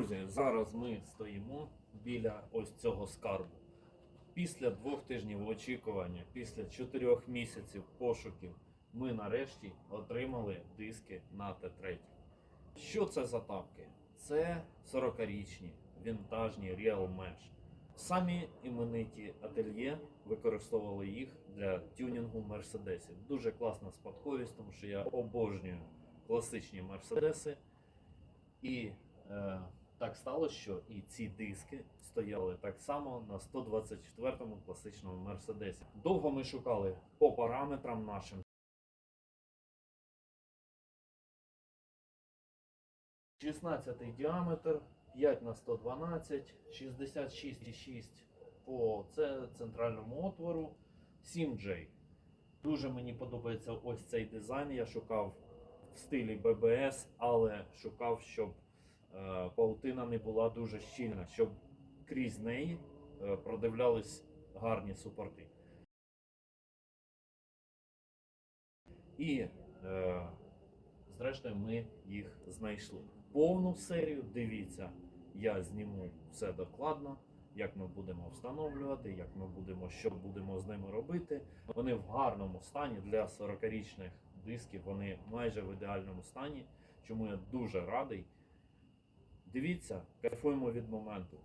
Друзі, зараз ми стоїмо біля ось цього скарбу. Після двох тижнів очікування, після чотирьох місяців пошуків, ми нарешті отримали диски на Т3. Що це за тапки? Це 40-річні вінтажні Real Mesh. Самі імениті ательє використовували їх для тюнінгу мерседесів. Дуже класна спадковість, тому що я обожнюю класичні мерседеси. І е, так сталося, що і ці диски стояли так само на 124-му класичному мерседесі. Довго ми шукали по параметрам нашим. – 16 діаметр, 5 на 112, 66,6 по це центральному отвору, 7J. Дуже мені подобається ось цей дизайн. Я шукав в стилі BBS, але шукав, щоб паутина не була дуже щільна, щоб крізь неї е, продивлялись гарні супорти. І е, зрештою ми їх знайшли. Повну серію дивіться, я зніму все докладно, як ми будемо встановлювати, як ми будемо, що будемо з ними робити. Вони в гарному стані для 40-річних дисків, вони майже в ідеальному стані, чому я дуже радий. Дивіться, кайфуємо від моменту.